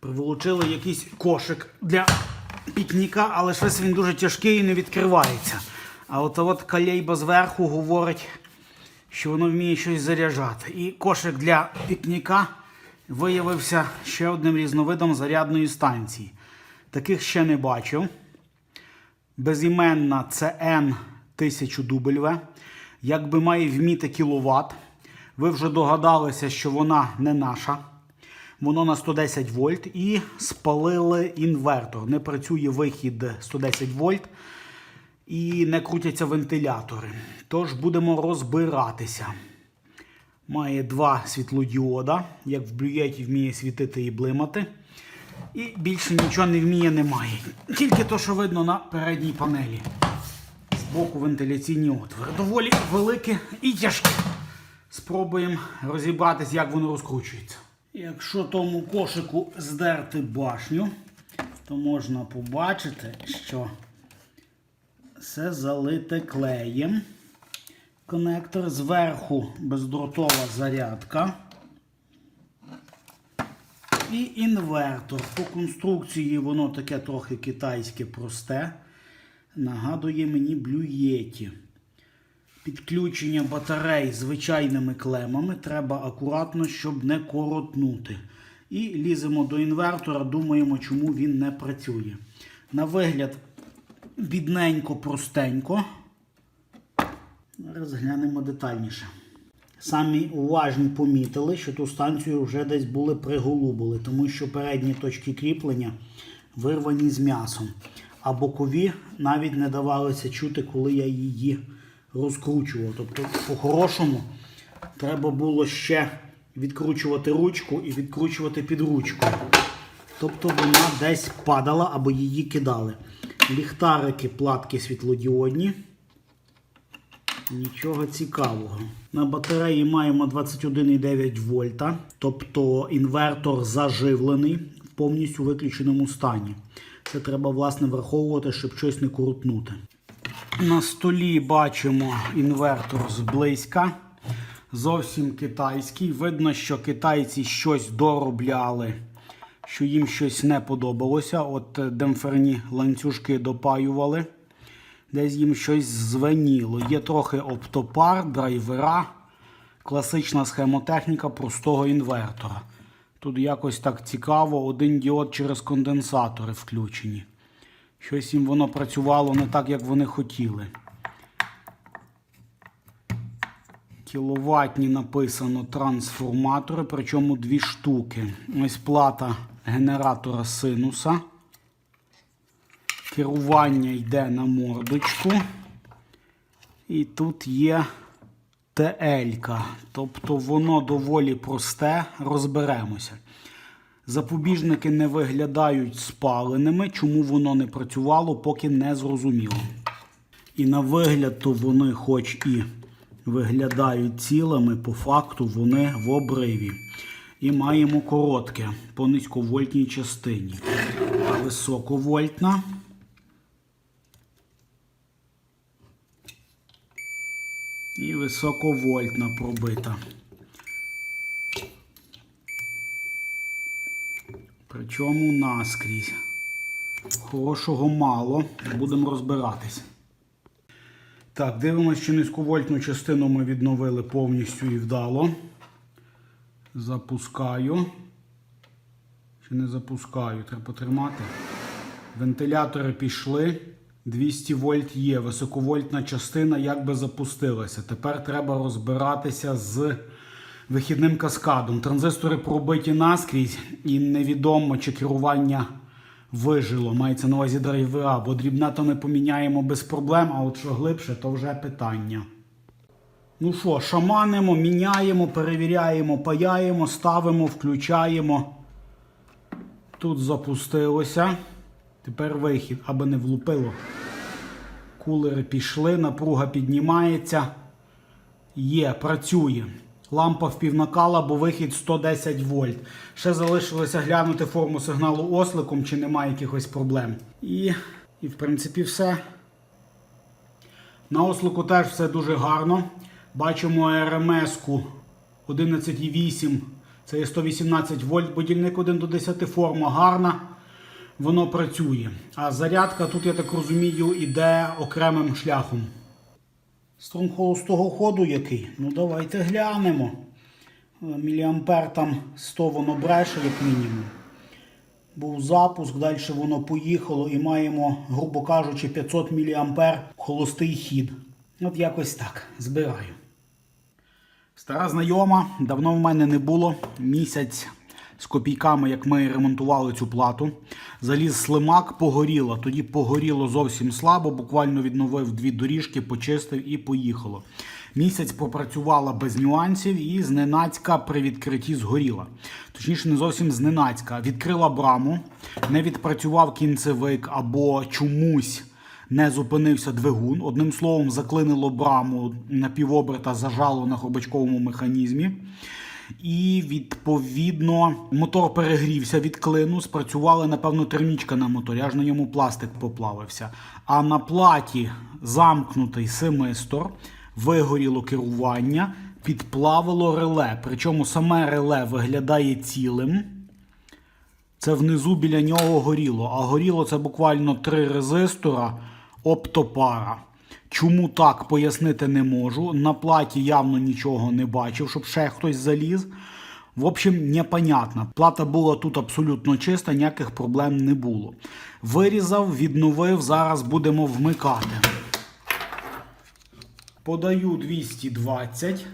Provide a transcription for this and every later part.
Приволочили якийсь кошик для пікніка, але щось він дуже тяжкий і не відкривається. А от от калейба зверху говорить, що воно вміє щось заряджати. І кошик для пікніка виявився ще одним різновидом зарядної станції. Таких ще не бачив. Безіменна CN 1000W. Якби має вміти кіловат. Ви вже догадалися, що вона не наша. Воно на 110 вольт і спалили інвертор. Не працює вихід 110 вольт і не крутяться вентилятори. Тож будемо розбиратися. Має два світлодіода, як в блюєті вміє світити і блимати. І більше нічого не вміє, немає. Тільки то, що видно на передній панелі. Збоку вентиляційні отвори. Доволі велике і тяжке. Спробуємо розібратись, як воно розкручується. Якщо тому кошику здерти башню, то можна побачити, що все залите клеєм. Конектор зверху бездротова зарядка. І інвертор. По конструкції воно таке трохи китайське просте. Нагадує мені блюєті. Підключення батарей звичайними клемами треба акуратно, щоб не коротнути. І ліземо до інвертора, думаємо, чому він не працює. На вигляд, бідненько, простенько. Розглянемо детальніше. Самі уважні помітили, що ту станцію вже десь були приголубили, тому що передні точки кріплення вирвані з м'ясом. А бокові навіть не давалося чути, коли я її розкручував. Тобто, по-хорошому, треба було ще відкручувати ручку і відкручувати під ручку. Тобто вона десь падала або її кидали. Ліхтарики, платки світлодіодні. Нічого цікавого. На батареї маємо 21,9 вольта, тобто інвертор заживлений в повністю виключеному стані. Це треба власне враховувати, щоб щось не крутнути. На столі бачимо інвертор зблизька. Зовсім китайський. Видно, що китайці щось доробляли, що їм щось не подобалося. От е, демпферні ланцюжки допаювали. Десь їм щось звеніло. Є трохи оптопар, драйвера, класична схемотехніка простого інвертора. Тут якось так цікаво, один діод через конденсатори включені. Щось їм воно працювало не так, як вони хотіли. Кіловатні написано трансформатори, причому дві штуки. Ось плата генератора синуса. Керування йде на мордочку. І тут є ТЛ-ка. Тобто воно доволі просте, розберемося. Запобіжники не виглядають спаленими, чому воно не працювало, поки не зрозуміло. І на вигляд, то вони, хоч і виглядають цілими, по факту вони в обриві. І маємо коротке по низьковольтній частині. Високовольтна. І високовольтна пробита. Причому наскрізь. Хорошого мало. Будемо розбиратись. Так, дивимося, що низьковольтну частину ми відновили повністю і вдало. Запускаю. Чи не запускаю? Треба потримати. Вентилятори пішли. 200 вольт є. Високовольтна частина якби запустилася. Тепер треба розбиратися з вихідним каскадом. Транзистори пробиті наскрізь і невідомо, чи керування вижило. Мається на увазі драйвера, бо дрібне то ми поміняємо без проблем, а от що глибше, то вже питання. Ну що, шаманимо, міняємо, перевіряємо, паяємо, ставимо, включаємо. Тут запустилося. Тепер вихід, аби не влупило. Кулери пішли, напруга піднімається. Є, працює. Лампа впівнакала, бо вихід 110 вольт. Ще залишилося глянути форму сигналу осликом, чи немає якихось проблем. І, і в принципі, все. На ослику теж все дуже гарно. Бачимо РМС-ку 11,8 Це є 118 вольт, будильник 1 до 10, форма гарна, воно працює. А зарядка тут, я так розумію, іде окремим шляхом. Струм холостого ходу який? Ну давайте глянемо. Е, Міліампер там 100 воно бреше, як мінімум. Був запуск, далі воно поїхало і маємо, грубо кажучи, 500 мА холостий хід. От якось так збираю. Стара знайома, давно в мене не було. Місяць з копійками, як ми ремонтували цю плату. Заліз слимак, погоріло. Тоді погоріло зовсім слабо, буквально відновив дві доріжки, почистив і поїхало. Місяць попрацювала без нюансів і зненацька при відкритті згоріла. Точніше, не зовсім зненацька. Відкрила браму, не відпрацював кінцевик або чомусь не зупинився двигун. Одним словом, заклинило браму на півоберта, зажало на хробачковому механізмі. І відповідно мотор перегрівся від клину. Спрацювала, напевно, термічка на моторі, аж на ньому пластик поплавився. А на платі замкнутий семистор, вигоріло керування, підплавило реле. Причому саме реле виглядає цілим. Це внизу біля нього горіло. А горіло це буквально три резистора оптопара. Чому так пояснити не можу. На платі явно нічого не бачив, щоб ще хтось заліз. В общем, непонятно. Плата була тут абсолютно чиста, ніяких проблем не було. Вирізав, відновив, зараз будемо вмикати. Подаю 220.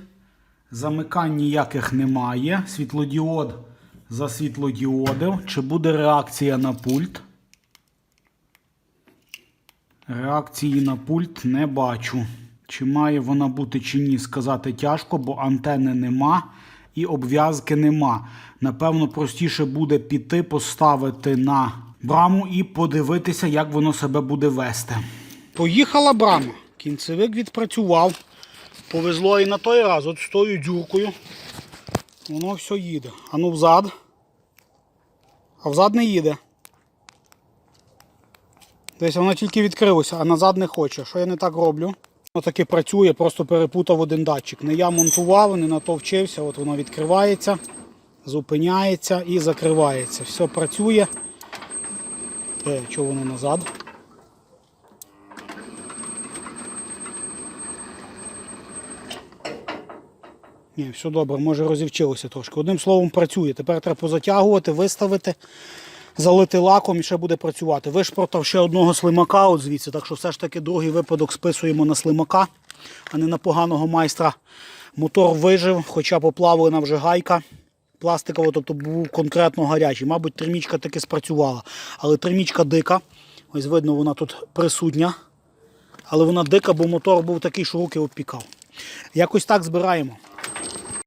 Замикань ніяких немає. Світлодіод за світлодіодив. Чи буде реакція на пульт? Реакції на пульт не бачу. Чи має вона бути чи ні, сказати тяжко, бо антени нема і обв'язки нема. Напевно, простіше буде піти, поставити на браму і подивитися, як воно себе буде вести. Поїхала брама. Кінцевик відпрацював. Повезло і на той раз, от з тою дюркою. Воно все їде. А ну взад. А взад не їде. Десь воно тільки відкрилося, а назад не хоче. Що я не так роблю? Воно таки працює, просто перепутав один датчик. Не я монтував, не на то вчився. От воно відкривається, зупиняється і закривається. Все працює. Е, чого воно назад? Ні, все добре, може розівчилося трошки. Одним словом, працює. Тепер треба позатягувати, виставити, залити лаком і ще буде працювати. Вишпротав ще одного слимака от звідси, так що все ж таки другий випадок списуємо на слимака, а не на поганого майстра. Мотор вижив, хоча поплавлена вже гайка пластикова, тобто був конкретно гарячий. Мабуть, термічка таки спрацювала. Але термічка дика. Ось видно, вона тут присутня. Але вона дика, бо мотор був такий, що руки обпікав. Якось так збираємо.